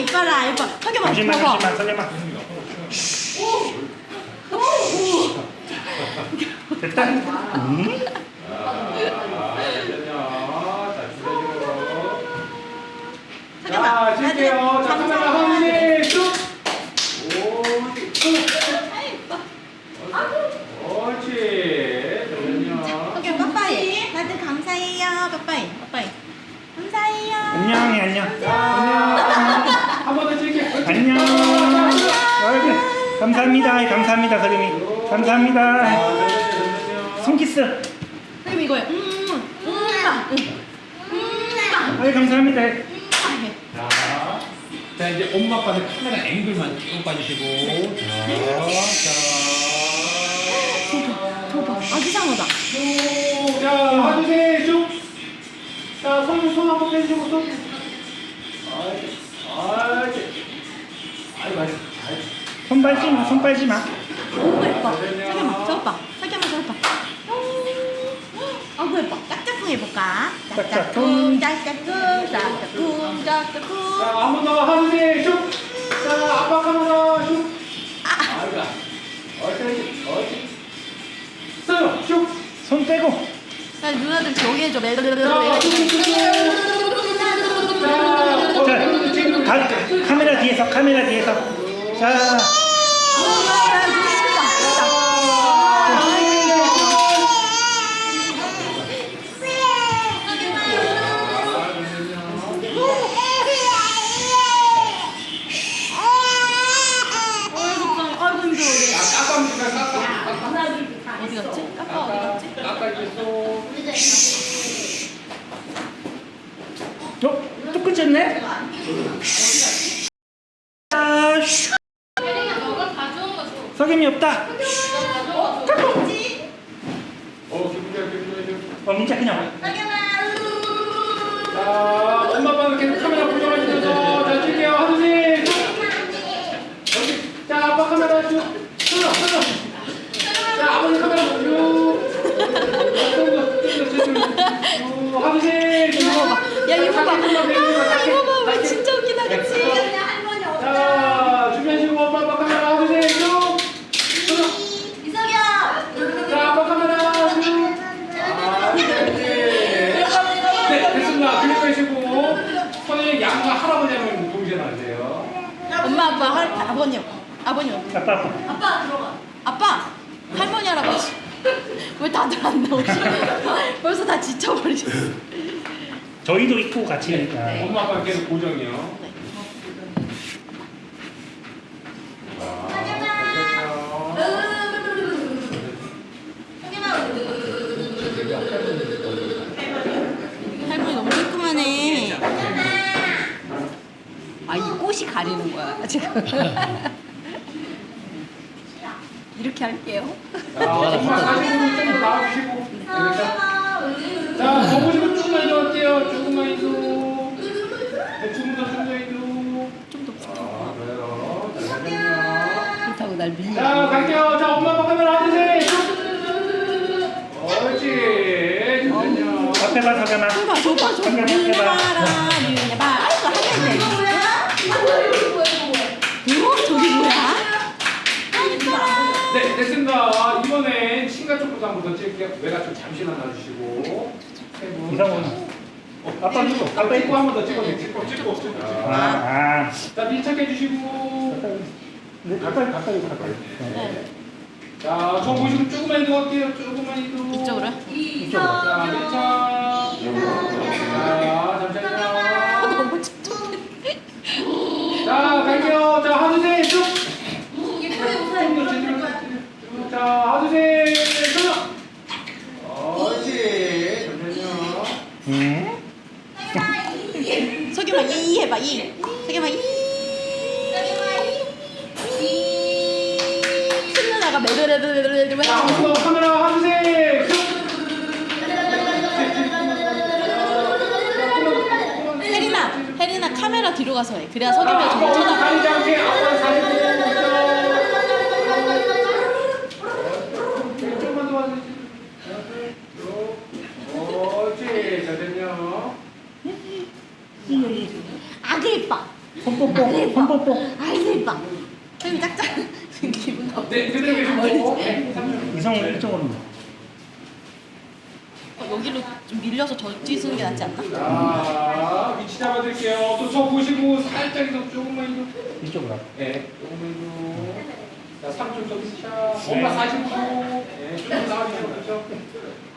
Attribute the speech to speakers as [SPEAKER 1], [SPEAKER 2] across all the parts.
[SPEAKER 1] 이뻐라 이뻐 석여봐
[SPEAKER 2] 잠시만
[SPEAKER 1] 봐봐
[SPEAKER 2] 잠시만 설레만 됐다. 음?
[SPEAKER 3] 자, 칠게요. 자, 카메라 한개 쭉. 오, 옳지. 잠깐만요.
[SPEAKER 1] 석여 빠빠이 다들 감사해요 빠빠이 빠빠이 감사해요
[SPEAKER 2] 안녕히 안녕
[SPEAKER 3] 자, 한 번 더 칠게.
[SPEAKER 2] 안녕 아이고, 감사합니다 감사합니다 서림이 감사합니다 손키스
[SPEAKER 1] 석여 이거요 음, 음, 음,
[SPEAKER 2] 아이 감사합니다
[SPEAKER 1] 음.
[SPEAKER 3] 자, 자 이제 엄마 아빠는 카메라 앵글만 쭉 봐주시고. 자,
[SPEAKER 1] 저봐 아주 상하다
[SPEAKER 3] 자, 자, 하주세 쭉. 자, 손, 손 한번 빼주고 손. 아이, 아이, 아이, 맛있. 아이.
[SPEAKER 2] 손 빨지 마 손 빨지 마.
[SPEAKER 1] 너무 예뻐. 석여봐 저거 봐. 석여봐 저거 봐. 아구 예뻐. 짝짝꿍 해볼까? 짝짝꿍 짝짝꿍. 짝짝꿍
[SPEAKER 3] 자,
[SPEAKER 1] 짝짝꿍.
[SPEAKER 3] 한번 더 하주세 쭉. 자, 아빠 카메라 쭉. 아이가. 옳지, 옳지. 써요, 쭉.
[SPEAKER 2] 손 빼고.
[SPEAKER 1] 야 누나들 조용히 해줘.
[SPEAKER 3] 자, 쭉, 쭉, 쭉. 자, 어,
[SPEAKER 2] 자 가, 카메라 뒤에서 카메라 뒤에서. 자
[SPEAKER 1] 아이고 힘들어 우리
[SPEAKER 3] 깎아주세요, 깎아.
[SPEAKER 1] 어디 갔지? 까빠 어디 갔지?
[SPEAKER 3] 깎아주세요.
[SPEAKER 2] 어? 또 끊겼네? 아, 슈. 석임이 없다
[SPEAKER 3] 어, 기분 좋아, 기분.
[SPEAKER 2] 어 민자 그냥
[SPEAKER 3] 자, 엄마 아빠는 계속 카메라 고정하시면서. 하주세 쭉. 여기. 자, 아빠 카메라 쭉. 흘러, 흘러. 자, 아버지 카메라 쭉. 좀더, 하주세 쭉.
[SPEAKER 1] 야 이거 봐
[SPEAKER 3] 자,
[SPEAKER 1] 야, 이거 봐 왜
[SPEAKER 3] 자,
[SPEAKER 1] 진짜 웃기다 그치?
[SPEAKER 3] 자, 준비하시고 엄마 아빠 카메라 하주세 쭉. 흘러. 자, 아빠 카메라 쭉. 아, 네. 네, 됐습니다. 클릭 빼시고 손에 양과 할아버지랑 동시에 놔주세요.
[SPEAKER 1] 엄마 아빠 할, 아버님 아버님
[SPEAKER 2] 아빠 아빠
[SPEAKER 1] 들어가 아빠 할머니 할아버지 왜 다들 안 나오지? 벌써 다 지쳐버리셨어
[SPEAKER 2] 저희도 있고 같이 하니까
[SPEAKER 3] 엄마 아빠 계속 고정이요.
[SPEAKER 1] 네. 이렇게 할게요
[SPEAKER 3] 자, 엄마 사진 좀 나와주시고. 알겠죠? 자, 더 보시고 조금만 이동할게요. 조금만 이동. 네, 조금 더, 조금 더 이동.
[SPEAKER 1] 좀더
[SPEAKER 3] 아, 그래요.
[SPEAKER 1] 그렇다고 날 밀려
[SPEAKER 3] 자, 갈게요. 자, 엄마 아빠 카메라 하주세요. 옳지. 잠깐만요.
[SPEAKER 2] 앞에 봐 석임아
[SPEAKER 1] 저봐 저봐 저봐
[SPEAKER 2] 잠깐만,
[SPEAKER 1] 윤네
[SPEAKER 2] 해봐.
[SPEAKER 1] 봐라 윤네 봐 아이고 하겠네 뭐 저기 뭐야?
[SPEAKER 3] 네, 됐습니다. 이번엔 신가 쪽부터 한 번 더 찍을게요. 외가 좀 잠시만 놔주시고.
[SPEAKER 2] 이상훈
[SPEAKER 3] 어,
[SPEAKER 2] 아빠
[SPEAKER 3] 찍고, 아빠 찍고 한 번 더 찍어주세요. 찍고, 찍고, 찍고.
[SPEAKER 2] 아, 아.
[SPEAKER 3] 자, 밀착해 주시고.
[SPEAKER 2] 네, 가까이 가까이 가까이
[SPEAKER 1] 네.
[SPEAKER 3] 자, 저 보시고 조금만 이동할게요. 조금만 이동.
[SPEAKER 1] 이쪽으로?
[SPEAKER 3] 자, 밀착. 자, 잠시만요.
[SPEAKER 1] 너무 촉촉해
[SPEAKER 3] 자, 갈게요. 자, 하주세 쭉. 좀더 제대로. 자, 하주세 쭉. 옳지. 잠시만요.
[SPEAKER 2] 음?
[SPEAKER 1] 석유만 이 해봐 이 석유만 이큰 누나가 메르르르르르
[SPEAKER 3] 자, 더 카메라 하주세 쭉.
[SPEAKER 1] 혜린아 혜린아 카메라 뒤로 가서 해 그래야 석유를
[SPEAKER 3] 아빠
[SPEAKER 1] 잘
[SPEAKER 3] 얼굴
[SPEAKER 1] 쳐다
[SPEAKER 3] 가리지 않게 아빠
[SPEAKER 2] 뽀뽀뽀, 뽀뽀뽀.
[SPEAKER 1] 아이고 이뻐. 선생님 짝짝 기분 나빠.
[SPEAKER 3] 네, 그대로 계신 거고. 네, 감사합니다.
[SPEAKER 2] 이성 이쪽으로. 네.
[SPEAKER 1] 어, 여기로 좀 밀려서 저 뒤쓰는 게 낫지 않나?
[SPEAKER 3] 자, 위치 잡아드릴게요. 또 저 보시고 살짝 이동 조금만 이동.
[SPEAKER 2] 이쪽으로.
[SPEAKER 3] 네, 조금만 이동. 자, 3초 좀 차. 네. 엄마 45초. 네, 조금 나와주세요. 그렇죠?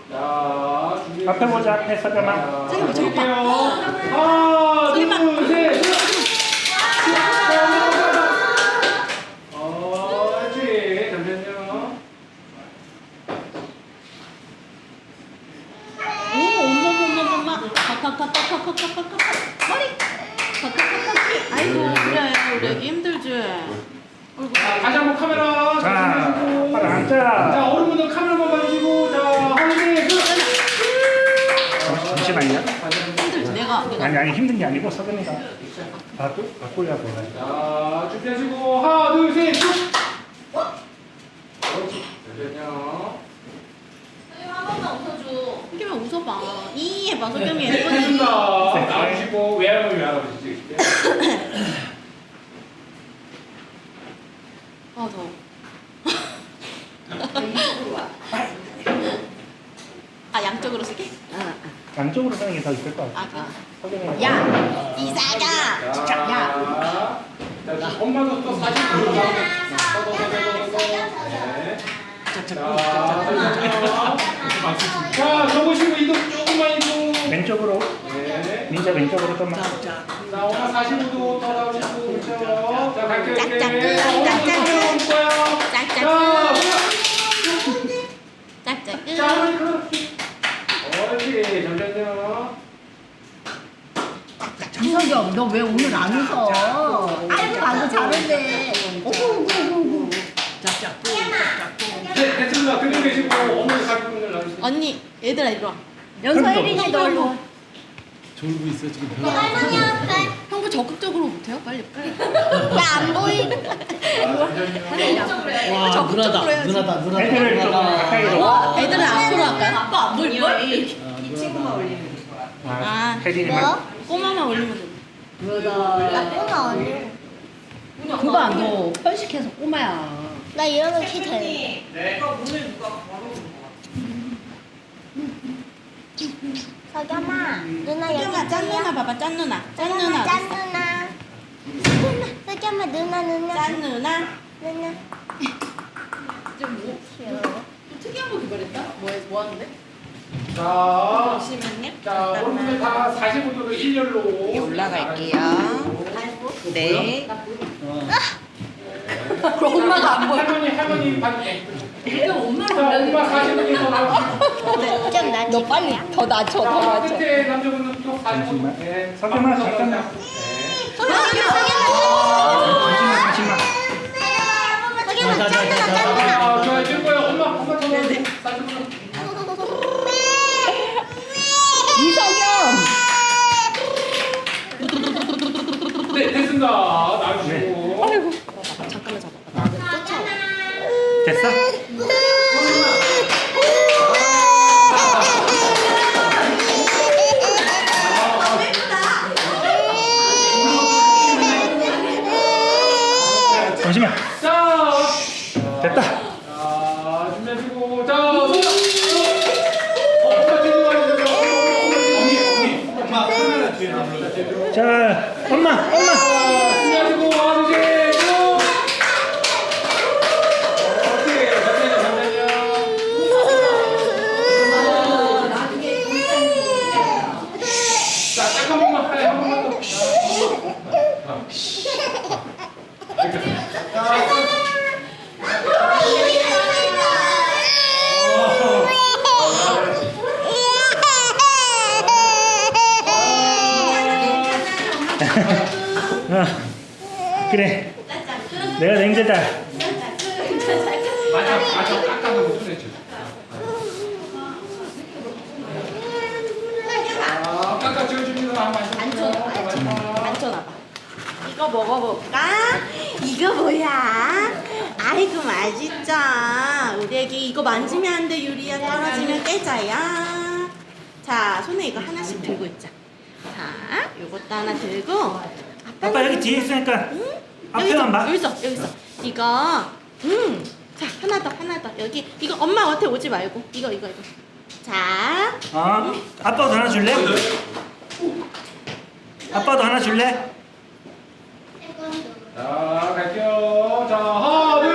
[SPEAKER 3] 자, 준비.
[SPEAKER 2] 앞에 보자, 앞에 서자만.
[SPEAKER 1] 선생님 저거 봐.
[SPEAKER 3] 하나, 둘,
[SPEAKER 2] 아, 아, 서근이가 바꾸, 바꾸려고 해가지고.
[SPEAKER 3] 자, 준비하시고, 하나, 둘, 셋, 쭉! 그렇지. 잠시만요.
[SPEAKER 1] 한 번만 웃어줘 석겸이 웃어봐 이 해봐 석겸이 예쁘지
[SPEAKER 3] 됐습니다. 나와주시고, 외할머니, 외할아버지 찍으실게요.
[SPEAKER 1] 아 더워 아 양쪽으로 쓰게?
[SPEAKER 2] 양쪽으로 쓰는 게더 이쁠 것 같아.
[SPEAKER 1] 아
[SPEAKER 2] 서근이가.
[SPEAKER 1] 야 이사가
[SPEAKER 3] 자, 야. 자, 지금 엄마도 또 사진. 네. 자, 자, 적으시고 이동 조금만 이동.
[SPEAKER 2] 왼쪽으로,
[SPEAKER 3] 네.
[SPEAKER 2] 민자 왼쪽으로 좀만.
[SPEAKER 3] 자, 엄마 45도 더 나오시고 그렇죠. 자, 갈게요. 이렇게.
[SPEAKER 1] 끄,
[SPEAKER 3] 어머니도
[SPEAKER 1] 짝짝
[SPEAKER 3] 카메라 올 거예요.
[SPEAKER 1] 짝짝
[SPEAKER 3] 자,
[SPEAKER 1] 짝짝 끝
[SPEAKER 3] 자, 어머니 카메라. 옳지. 잠시만요.
[SPEAKER 4] 이석영, 너왜 오늘 안 웃어? 아이고, 나도 잘했네. 어구,
[SPEAKER 3] 네, 됐습니다. 들고 계시고 어머니 가족분들 나오시죠.
[SPEAKER 1] 언니 얘들아 이리 와
[SPEAKER 4] 연서혜린이 너 일로 와.
[SPEAKER 5] 졸고 있어 지금.
[SPEAKER 6] 할머니 앞에
[SPEAKER 1] 형부 적극적으로 못해요? 빨리 빨리
[SPEAKER 6] 나안 보이는
[SPEAKER 5] 와 누나다
[SPEAKER 1] 해야지.
[SPEAKER 5] 누나다 누나다
[SPEAKER 2] 애들을 좀 가까이로.
[SPEAKER 1] 애들은 앞으로 할까요? 아빠 안 보일걸?
[SPEAKER 2] 아,
[SPEAKER 1] 아.
[SPEAKER 2] 혜린이만.
[SPEAKER 1] 꼬마만 올리면 돼
[SPEAKER 6] 꼬마 언니
[SPEAKER 4] 그봐, 너 편식해서 꼬마야.
[SPEAKER 6] 나 이러면 키 돼. 석겸아. 누나 여기
[SPEAKER 1] 짠 누나 봐봐 짠 누나. 짠 누나
[SPEAKER 6] 짠 누나 누나. 석겸아 누나 누나.
[SPEAKER 1] 짠 누나.
[SPEAKER 6] 누나.
[SPEAKER 1] 뭐
[SPEAKER 6] 귀여워
[SPEAKER 1] 특이한 거 개발했다? 뭐 해 뭐 하는데?
[SPEAKER 3] 자,
[SPEAKER 1] 잠시만요
[SPEAKER 3] 자, 어른분들 다 45도로 일렬로
[SPEAKER 7] 올라갈게요. 네.
[SPEAKER 1] 그럼 엄마가 안 보여
[SPEAKER 3] 할머니 할머니 반대.
[SPEAKER 1] 그럼 엄마를
[SPEAKER 3] 자, 엄마 45도 나오시고.
[SPEAKER 6] 좀 낮춰 너 빨리
[SPEAKER 4] 더 낮춰, 더
[SPEAKER 3] 자,
[SPEAKER 4] 낮춰.
[SPEAKER 3] 끝에 남자분은 또 45도.
[SPEAKER 2] 잠시만.
[SPEAKER 3] 네.
[SPEAKER 2] 석겸아, 잠깐만.
[SPEAKER 3] 네.
[SPEAKER 6] 석겸아
[SPEAKER 2] 잠시만, 잠시만.
[SPEAKER 6] 짠 누나 짠 누나
[SPEAKER 3] 아, 좋아요. 될 거예요. 엄마, 엄마 저 사진
[SPEAKER 4] 이석영!
[SPEAKER 3] 네, 됐습니다. 나와주시고.
[SPEAKER 1] 잠깐만 잡아
[SPEAKER 2] 됐어?
[SPEAKER 3] 자, 엄마, 엄마.
[SPEAKER 2] 냉제다.
[SPEAKER 3] 맞아, 맞아, 깎아서 못 보냈죠. 아, 깎아
[SPEAKER 1] 앉혀놔봐 이거 먹어볼까? 이거 뭐야? 아이고 맛있죠? 우리 애기 이거 만지면 안 돼. 유리야 떨어지면 깨져요. 자 손에 이거 하나씩 들고 있자. 자 요것도 하나 들고.
[SPEAKER 2] 아빠 여기 뒤에 있으니까 앞에만 봐.
[SPEAKER 1] 여기 있어 여기 있어 이거 음 자 하나 더 하나 더 여기 이거 엄마 곁에 오지 말고 이거 이거 이거 자
[SPEAKER 2] 어? 아빠도 하나 줄래? 아빠도 하나 줄래?
[SPEAKER 3] 자, 갈게요. 자, 하나, 둘,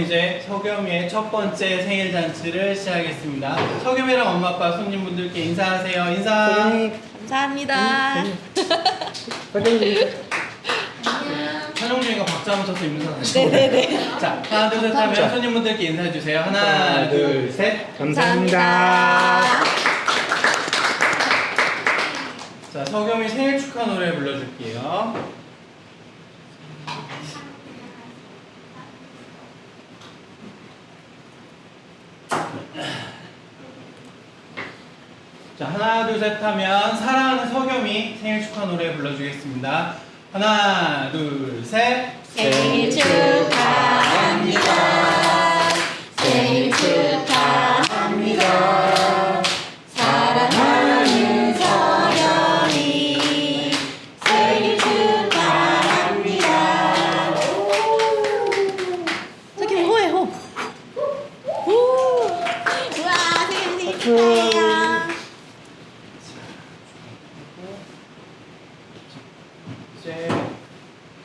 [SPEAKER 5] 이제 석겸이의 첫 번째 생일 잔치를 시작하겠습니다. 석겸이랑 엄마 아빠 손님분들께 인사하세요. 인사.
[SPEAKER 1] 감사합니다
[SPEAKER 5] 촬영 중이가 박자 한번 쳐서 인사. 네네네. 자, 하나 둘 셋 하면 손님분들께 인사해 주세요. 하나 둘 셋.
[SPEAKER 1] 감사합니다
[SPEAKER 5] 자, 석겸이 생일 축하 노래 불러줄게요. 하나, 둘, 셋 하면 사랑하는 석겸이 생일 축하 노래 불러주겠습니다. 하나, 둘, 셋.
[SPEAKER 1] 생일 축하합니다 생일 축하
[SPEAKER 5] 이제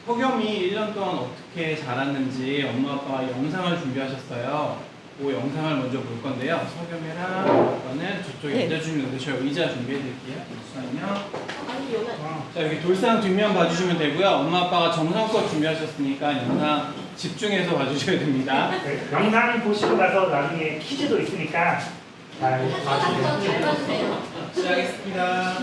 [SPEAKER 5] 석겸이 1년 동안 어떻게 자랐는지 엄마 아빠가 영상을 준비하셨어요. 그 영상을 먼저 볼 건데요. 석겸이랑 아빠는 저쪽에
[SPEAKER 1] 네.
[SPEAKER 5] 앉아주시면 되고요. 저 의자 준비해 드릴게요. 잠시만요. 자 여기 돌상 뒷면 봐주시면 되고요. 엄마 아빠가 정성껏 준비하셨으니까 영상 집중해서 봐주셔야 됩니다.
[SPEAKER 2] 네, 영상 보시고 나서 나중에 퀴즈도 있으니까 잘 봐주세요.
[SPEAKER 5] 시작하겠습니다.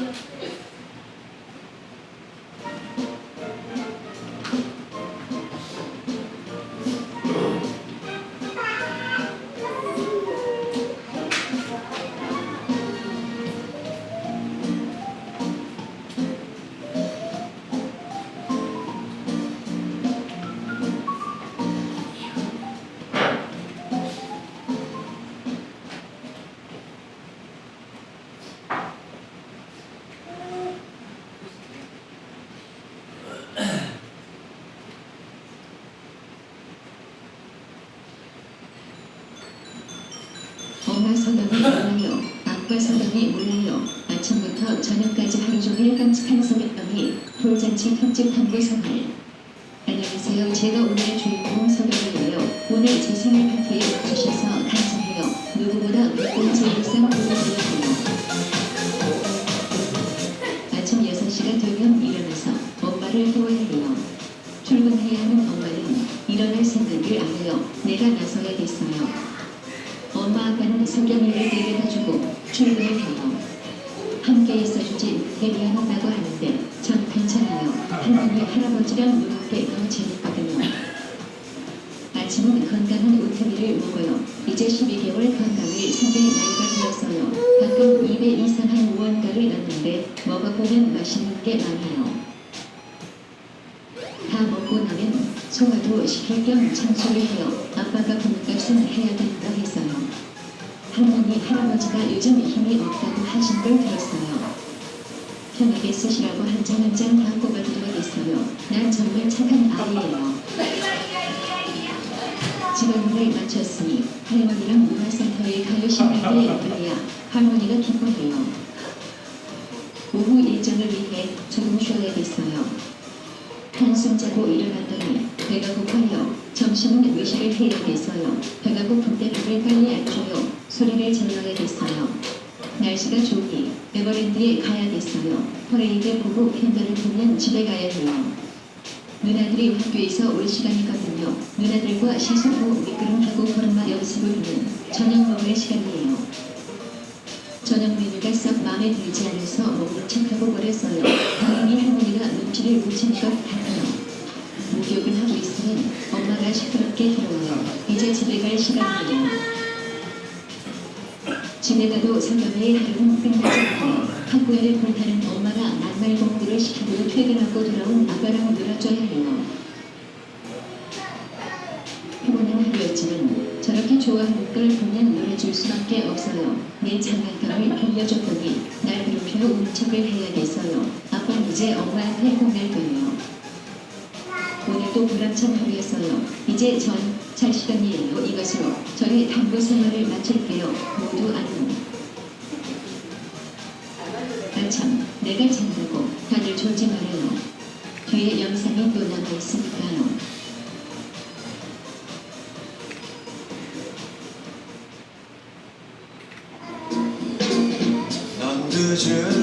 [SPEAKER 8] 돌잔치 특집 탐구 생활. 할머니 할아버지랑 더 재밌거든요. 아침은 건강한 오트밀을 먹어요. 이제 12개월 건강을 섬길 나이가 되었어요. 가끔 입에 이상한 무언가를 넣는데 먹어보면 맛있는 게 많아요. 다 먹고 나면 소화도 시킬 겸 청소를 해요. 아빠가 돈값은 해야 된다 했어요. 할머니, 할아버지가 요즘 힘이 없다고 하신 걸 들었어요. 편하게 쓰시라고 한 장 한 장 다 뽑아드려야겠어요. 난 정말 착한 아이예요. 집안일을 마쳤으니 할머니랑 문화센터에 가요 신나게 놀래야 할머니가 기뻐해요. 오후 일정을 위해 조금 쉬어야겠어요. 한숨 자고 일어났더니 배가 고파요. 점심은 외식을 해야겠어요. 배가 고픈데 밥을 빨리 안 줘요. 소리를 질러야겠어요. 날씨가 좋으니 에버랜드에 가야겠어요. 퍼레이드 보고 팬더를 보면 집에 가야 해요. 누나들이 학교에서 올 시간이거든요. 누나들과 시소고 미끄럼하고 걸음마 연습을 하는 저녁 먹을 시간이에요. 저녁 메뉴가 썩 마음에 들지 않아서 먹는 척하고 버렸어요. 다행히 할머니가 눈치를 못챈것 같아요. 목욕을 하고 있으면 엄마가 시끄럽게 들어와요. 이제 집에 갈 시간이에요. 지내다도 상념에 다른 생각이 없고 학구열에 불타는 엄마가 낙말 공부를 시키고 퇴근하고 돌아온 아빠랑 놀아줘야 해요. 피곤한 하루였지만 저렇게 좋아하는 걸 보면 놀아줄 수밖에 없어요. 내 장난감을 빌려줬더니 날 괴롭혀 움척을 해야겠어요. 아빠는 이제 엄마한테 혼날 거예요. 오늘도 보람찬 하루였어요. 이제 전 잘 시간이에요. 이것으로 저의 당구 생활을 마칠게요. 모두 안녕. 아참, 내가 잔다고 다들 졸지 말아요. 뒤에 영상이 또 남아 있으니까요.
[SPEAKER 9] 넌두줄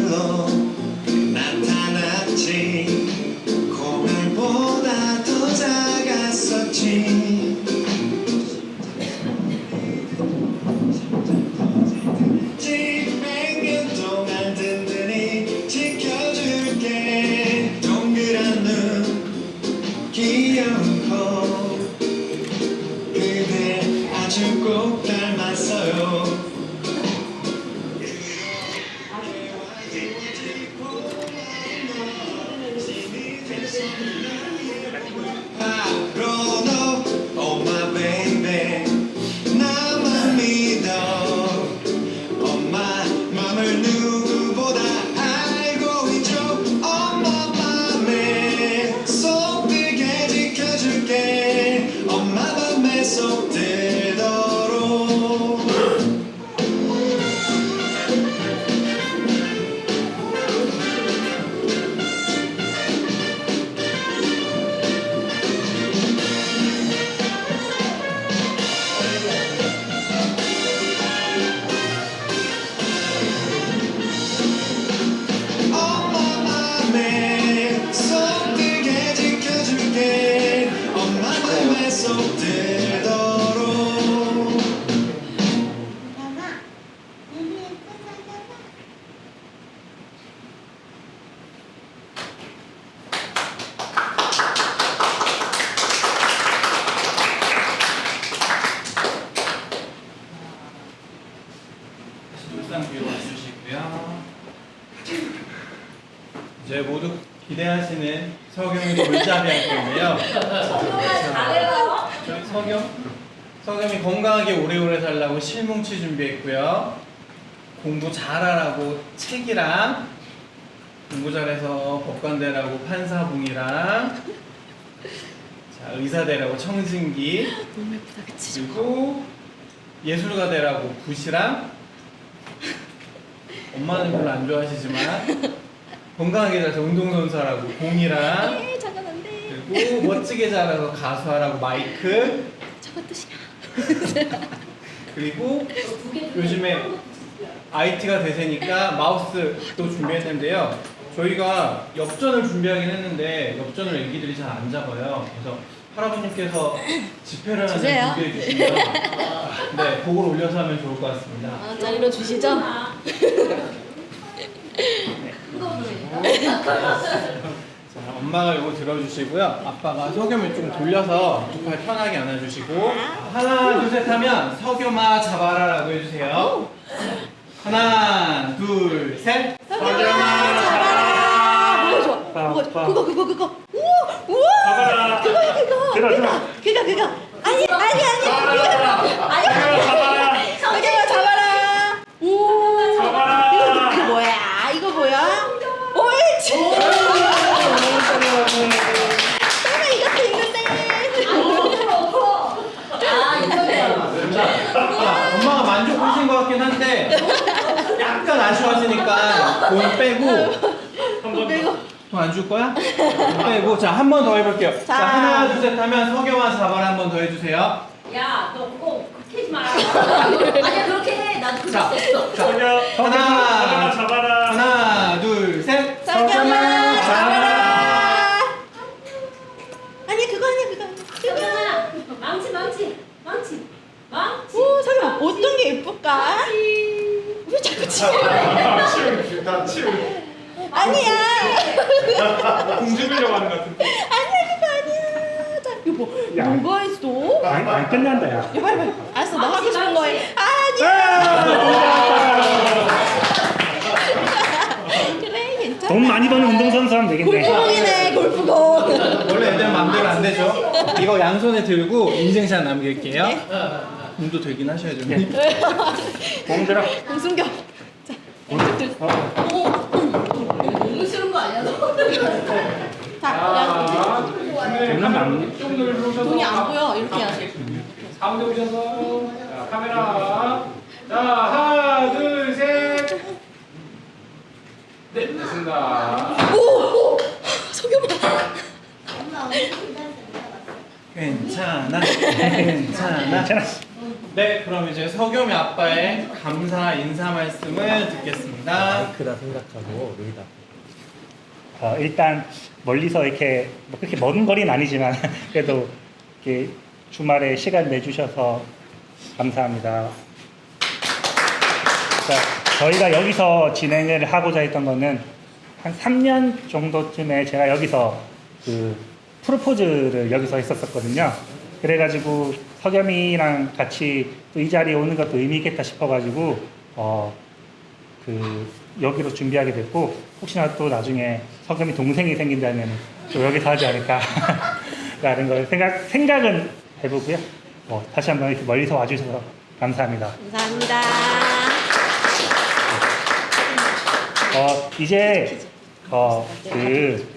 [SPEAKER 9] 들
[SPEAKER 5] 건강하게 오래오래 살라고 실뭉치 준비했고요. 공부 잘하라고 책이랑 공부 잘해서 법관대라고 판사봉이랑 자, 의사 되라고 청진기 그리고 예술가 되라고 붓이랑 엄마는 별로 안 좋아하시지만 건강하게 자라서 운동선수하라고 공이랑
[SPEAKER 1] 네, 잠깐 안 돼.
[SPEAKER 5] 그리고 멋지게 자라서 가수하라고 마이크
[SPEAKER 1] 저것도 싫어.
[SPEAKER 5] 그리고 요즘에 IT가 대세니까 마우스도 준비했는데요. 저희가 엽전을 준비하긴 했는데 엽전을 애기들이 잘 안 잡아요. 그래서 할아버님께서 지폐를 하나
[SPEAKER 1] 주세요.
[SPEAKER 5] 준비해 주시면 네, 그걸 올려서 하면 좋을 것 같습니다.
[SPEAKER 1] 만 원짜리로 주시죠.
[SPEAKER 5] 자, 엄마가 이거 들어주시고요. 아빠가 석염을 좀 돌려서 두 팔 편하게 안아주시고 하나, 둘, 셋 하면 석염아 잡아라라고 해주세요. 하나, 둘, 셋.
[SPEAKER 1] 석영아 잡아라. 뭐가 좋아? 좋아? 그거 그거 그거. 우와 우와.
[SPEAKER 2] 잡아라.
[SPEAKER 1] 그거야 그거.
[SPEAKER 2] 들어, 들어.
[SPEAKER 1] 그거 그거. 아니 아니 아니. 그거. 아니 아니.
[SPEAKER 2] 잡아라.
[SPEAKER 5] 안 줄 거야? 돈 빼고 자 한 번 더 해볼게요. 자,
[SPEAKER 1] 자.
[SPEAKER 5] 하나 둘 셋 하면 석영아 잡아라 한번 더 해주세요.
[SPEAKER 10] 야, 너 그거 그렇게 하지 마라. 아니야, 그렇게 해. 나도 그럴
[SPEAKER 5] 자,
[SPEAKER 10] 수 있어.
[SPEAKER 5] 자 하나,
[SPEAKER 2] 잡아라.
[SPEAKER 5] 하나 둘 셋.
[SPEAKER 1] 석영아 잡아라. 아니 그거 아니야 그거. 아니야.
[SPEAKER 10] 석영아, 망치, 망치, 망치, 망치.
[SPEAKER 1] 오 석영 어떤 게 예쁠까? 왜 자꾸 치워?
[SPEAKER 2] 치우, 나 치우.
[SPEAKER 1] 아니야.
[SPEAKER 2] 공주비려고 하는 것 같은데.
[SPEAKER 1] 아니야 그거 아니야. 자 이거 뭐
[SPEAKER 2] 야.
[SPEAKER 1] 있어?
[SPEAKER 2] 안, 안 끝난다, 야.
[SPEAKER 1] 야 빨리 빨리. 알았어 너 하고 싶은 거 해. 아니야. 그래 괜찮아.
[SPEAKER 2] 돈 많이 버는 운동선수 하면 되겠네.
[SPEAKER 1] 골프공이네 골프공.
[SPEAKER 5] 원래 애들 마음대로 안 되죠? 이거 양손에 들고 인증샷 남길게요. 운도 되긴 하셔야죠.
[SPEAKER 2] 공 들어.
[SPEAKER 1] 공순경.
[SPEAKER 10] 너무 싫은 거
[SPEAKER 1] 자, 야,
[SPEAKER 3] 들어오셔서
[SPEAKER 1] 돈이 안 보여. 이렇게 해야지.
[SPEAKER 3] 가운데 오셔서 자, 카메라 자 하나 둘셋네 됐습니다
[SPEAKER 1] 오, 오, 석유만.
[SPEAKER 5] 괜찮아. 괜찮아.
[SPEAKER 2] 괜찮아.
[SPEAKER 5] 네, 그럼 이제 석겸이 아빠의 감사 인사 말씀을 듣겠습니다.
[SPEAKER 2] 어, 일단 멀리서 이렇게 뭐 그렇게 먼 거리는 아니지만 그래도 이렇게 주말에 시간 내주셔서 감사합니다. 자, 저희가 여기서 진행을 하고자 했던 거는 한 3년 정도쯤에 제가 여기서 그 프로포즈를 여기서 했었었거든요. 그래가지고 석염이랑 같이 또 이 자리에 오는 것도 의미 있겠다 싶어가지고 어, 그 여기로 준비하게 됐고 혹시나 또 나중에 석염이 동생이 생긴다면 또 여기서 하지 않을까 라는 걸 생각 생각은 해보고요. 어, 다시 한번 이렇게 멀리서 와주셔서 감사합니다.
[SPEAKER 1] 감사합니다.
[SPEAKER 2] 어, 이제 어 그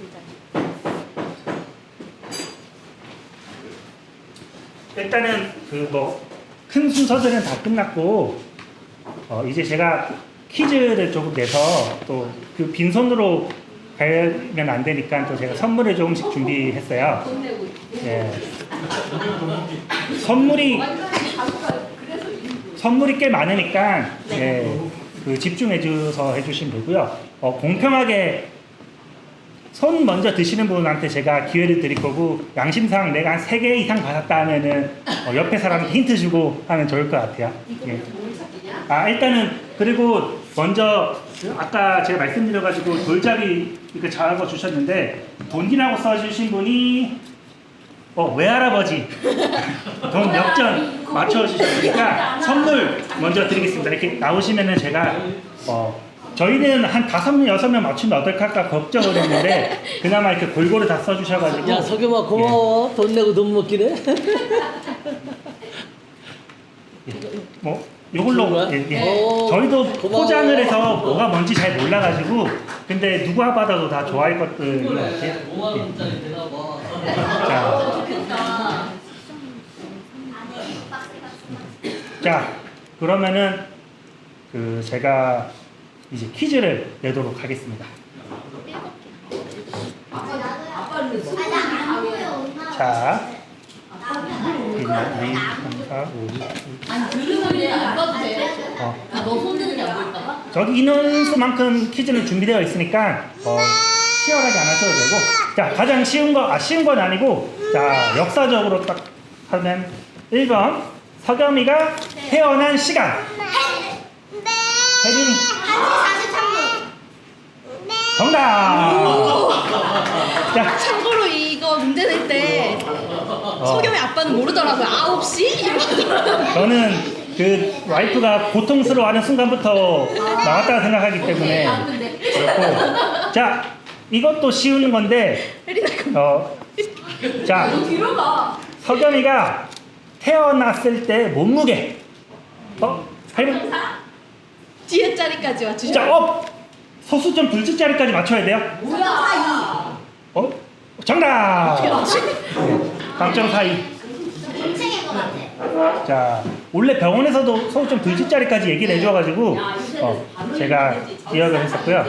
[SPEAKER 2] 일단은 그 뭐 큰 순서들은 다 끝났고 어, 이제 제가 퀴즈를 조금 내서 또 그 빈손으로 가면 안 되니까 또 제가 선물을 조금씩 준비했어요. 예. 선물이 선물이 꽤 많으니까 예, 그 집중해줘서 해주시면 되고요. 어, 공평하게 손 먼저 드시는 분한테 제가 기회를 드릴 거고 양심상 내가 한세개 이상 받았다 하면은 어, 옆에 사람한테 힌트 주고 하면 좋을 것 같아요. 예. 아 일단은 그리고 먼저 그 아까 제가 말씀드려가지고 돌잡이 이렇게 잘한 거 주셨는데 돈이라고 써주신 분이 어 외할아버지. 돈 역전 맞춰주셨으니까 선물 먼저 드리겠습니다. 이렇게 나오시면은 제가 어 저희는 한 다섯 명 여섯 명 맞추면 어떨까 걱정을 했는데 그나마 이렇게 골고루 다 써주셔가지고.
[SPEAKER 11] 야 석유마 고마워. 돈 내고 돈 먹기네.
[SPEAKER 2] 뭐 요걸로? 예, 예.
[SPEAKER 11] 오,
[SPEAKER 2] 저희도
[SPEAKER 11] 고마워.
[SPEAKER 2] 포장을 해서 뭐가 뭔지 잘 몰라가지고 근데 누가 받아도 다 좋아할 것들인 것 같아요.
[SPEAKER 11] 5만 원짜리 되나 봐
[SPEAKER 2] 자, 자 그러면은 그 제가 이제 퀴즈를 내도록 하겠습니다. 자, 1, 2, 3, 4, 5, 6,
[SPEAKER 10] 아니 들으면 얘안 봐도 돼.
[SPEAKER 2] 어.
[SPEAKER 10] 아너 손 드는 게 안 보일까봐?
[SPEAKER 2] 저기 인원수만큼 퀴즈는 준비되어 있으니까 어, 치열하게 안 하셔도 되고. 자 가장 쉬운 거 아 쉬운 건 아니고 자 역사적으로 딱 하면 1번 서겸이가 태어난 시간. 혜린이. 정답! 자
[SPEAKER 1] 참고로 이거 문제 낼때
[SPEAKER 2] 어,
[SPEAKER 1] 석염이 아빠는 모르더라고요. 9시? 이러더라고요.
[SPEAKER 2] 저는 그 와이프가 고통스러워하는 순간부터 나왔다고 생각하기 때문에 그렇고 자 이것도 쉬운 건데 어, 자
[SPEAKER 10] 가.
[SPEAKER 2] 석연이가 태어났을 때 몸무게 어? 할머니
[SPEAKER 1] 뒤에 자리까지 맞추죠.
[SPEAKER 2] 자 업! 소수점 둘째 자리까지 맞춰야 돼요
[SPEAKER 10] 뭐야?
[SPEAKER 2] 어? 정답! 감점 사이 자 원래 병원에서도 소수점 둘째 자리까지 얘기를 해줘가지고 어, 제가 기억을 했었고요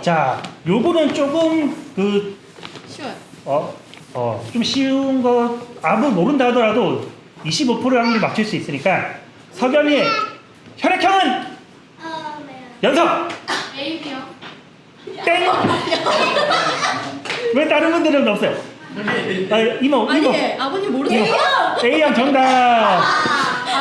[SPEAKER 2] 자 요거는 조금 그
[SPEAKER 1] 쉬워요.
[SPEAKER 2] 어, 어, 좀 쉬운 거 아무 모른다 하더라도 25% 확률 맞출 수 있으니까 석연이의 혈액형은 연석 땡! 왜 다른 분들은 없어요? 아, 이모,
[SPEAKER 1] 아니
[SPEAKER 2] 이모,
[SPEAKER 1] 아버님 모르세요?
[SPEAKER 2] A형 정답.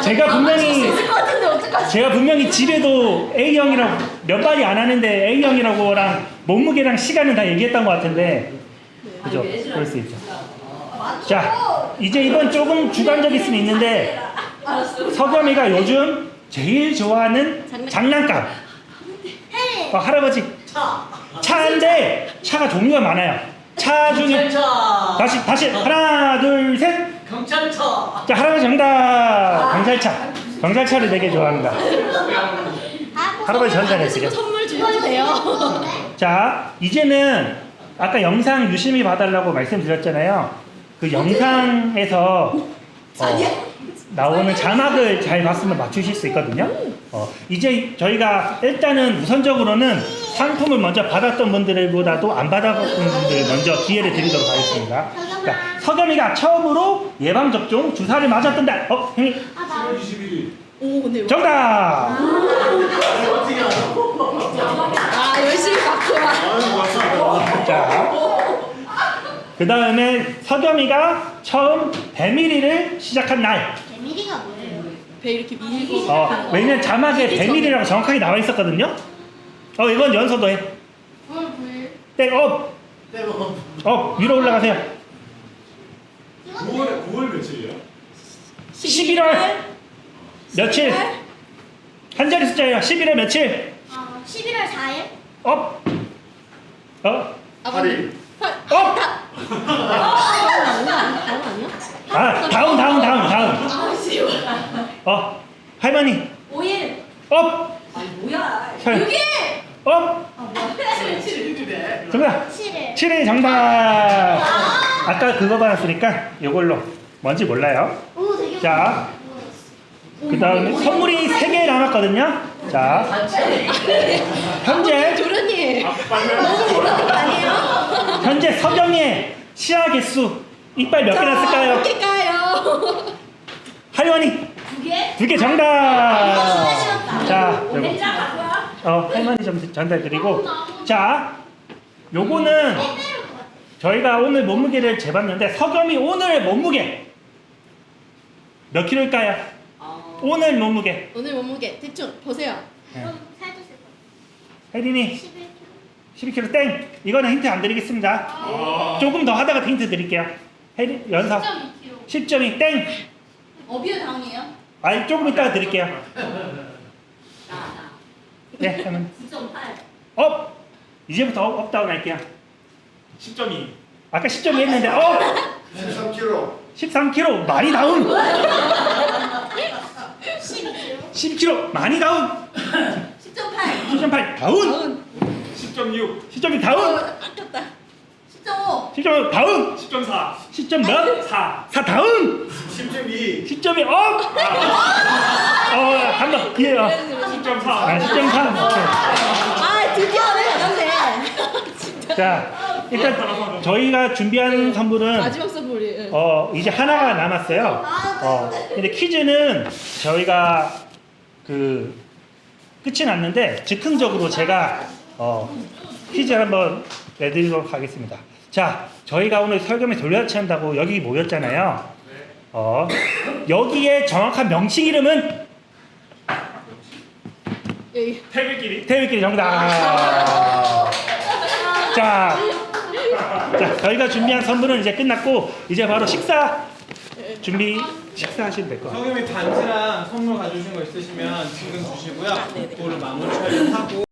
[SPEAKER 2] 제가 분명히
[SPEAKER 10] 있을 것 같은데 어떡하지?
[SPEAKER 2] 제가 분명히 집에도 A형이라고 몇 마디 안 하는데 A형이라고랑 몸무게랑 시간은 다 얘기했던 것 같은데 그죠? 그럴 수 있죠. 자, 이제 이번 조금 주관적일 수는 있는데 서겸이가 요즘 제일 좋아하는 장난감. 어, 할아버지. 차인데 차가 종류가 많아요. 차 중에
[SPEAKER 11] 경찰차.
[SPEAKER 2] 다시 다시 하나 둘 셋.
[SPEAKER 11] 경찰차.
[SPEAKER 2] 자 할아버지 정답. 경찰차. 경찰차를 되게 좋아합니다. 할아버지 전달했어요.
[SPEAKER 1] 선물 주셔도 돼요.
[SPEAKER 2] 자, 이제는 아까 영상 유심히 봐달라고 말씀드렸잖아요. 그 영상에서 어, 나오는 자막을 잘 봤으면 맞추실 수 있거든요. 어, 이제 저희가 일단은 우선적으로는 상품을 먼저 받았던 분들보다도 안 받았던 분들 먼저 기회를 드리도록 하겠습니다. 자, 서겸이가 처음으로 예방접종 주사를 맞았던 날. 어, 형님.
[SPEAKER 1] 오, 근데
[SPEAKER 2] 정답!
[SPEAKER 1] 아 열심히 맞구나.
[SPEAKER 2] 자, 그 다음에 서겸이가 처음 배밀이를 시작한 날.
[SPEAKER 6] 개미리가 뭐예요?
[SPEAKER 1] 배 이렇게 밀고.
[SPEAKER 2] 어, 왜냐면 자막에 배밀이라고 정확하게 나와 있었거든요. 어, 이건 연서도 해. 땡, 업! 업! 위로 올라가세요.
[SPEAKER 3] 9월 9월 며칠이에요?
[SPEAKER 2] 11월 며칠? 한 자리 숫자예요. 11월 며칠?
[SPEAKER 6] 어, 11월 4일?
[SPEAKER 2] 업! 어?
[SPEAKER 3] 팔일.
[SPEAKER 2] 업!
[SPEAKER 1] 아니야?
[SPEAKER 2] 아, 다음, 다음, 다음, 다음.
[SPEAKER 1] 아 쉬워.
[SPEAKER 2] 어, 할머니.
[SPEAKER 10] 5일.
[SPEAKER 2] 업!
[SPEAKER 10] 아니 뭐야.
[SPEAKER 2] 설.
[SPEAKER 10] 6일.
[SPEAKER 2] 업! 정답!
[SPEAKER 6] 7일.
[SPEAKER 2] 7일 정답! 아까 그거 받았으니까 이걸로 뭔지 몰라요.
[SPEAKER 6] 오, 되게
[SPEAKER 2] 자, 그 다음에 선물이 3개 남았거든요. 자, 현재,
[SPEAKER 1] 거 아니에요?
[SPEAKER 2] 현재 서경의 시야 개수 이빨 몇 개나 쓸까요?
[SPEAKER 1] 몇 개까요?
[SPEAKER 2] 할머니
[SPEAKER 10] 두 개.
[SPEAKER 2] 두 개 정답! 자, 요거. 어, 할머니 좀 전달드리고. 자, 요거는 저희가 오늘 몸무게를 재봤는데 서겸이 오늘 몸무게 몇 킬로일까요? 오늘 몸무게
[SPEAKER 1] 오늘 몸무게 대충 보세요.
[SPEAKER 6] 그럼 살주세요.
[SPEAKER 2] 혜린이
[SPEAKER 6] 11kg.
[SPEAKER 2] 12kg 땡 이거는 힌트 안 드리겠습니다 조금 더 하다가 힌트 드릴게요 혜린 연석
[SPEAKER 6] 10.2kg.
[SPEAKER 2] 10점이 땡
[SPEAKER 10] 어비어 당이에요?
[SPEAKER 2] 아니 조금 이따가 드릴게요. 네 그러면
[SPEAKER 10] 9.8.
[SPEAKER 2] 업 이제부터 업, 업 다운 할게요
[SPEAKER 3] 10.2.
[SPEAKER 2] 아까 10점이 했는데 업
[SPEAKER 9] 13kg.
[SPEAKER 2] 13kg 많이 다운
[SPEAKER 6] 12kg.
[SPEAKER 2] 10kg 많이 다운
[SPEAKER 10] 10.8.
[SPEAKER 2] 10.8 다운
[SPEAKER 3] 10.6.
[SPEAKER 2] 10점이 다운
[SPEAKER 1] 아깝다.
[SPEAKER 10] 10.5.
[SPEAKER 2] 10점 다운
[SPEAKER 3] 10.4.
[SPEAKER 2] 10점 몇? 4 4 다운
[SPEAKER 3] 10.2.
[SPEAKER 2] 10점이 업 어, 한번 기회요
[SPEAKER 3] 10.4.
[SPEAKER 2] 아,
[SPEAKER 1] 10.3아 드디어 내 잘한대.
[SPEAKER 2] 자, 일단 저희가 준비한 선물은
[SPEAKER 1] 마지막 선물이. 응.
[SPEAKER 2] 어, 이제 하나가 남았어요. 어, 근데 퀴즈는 저희가 그 끝이 났는데 즉흥적으로 제가 어, 퀴즈를 한번 내드리도록 하겠습니다. 자, 저희가 오늘 설교에 돌려치 한다고 여기 모였잖아요. 어, 여기에 정확한 명칭 이름은
[SPEAKER 1] 여기.
[SPEAKER 3] 태극끼리.
[SPEAKER 2] 태극끼리 정답. 자, 자, 저희가 준비한 선물은 이제 끝났고 이제 바로 식사 준비 식사하시면 될것 같아요.
[SPEAKER 5] 성경이 반지랑 선물 가져오신 거 있으시면 지금 주시고요. 그거를 마무리 촬영하고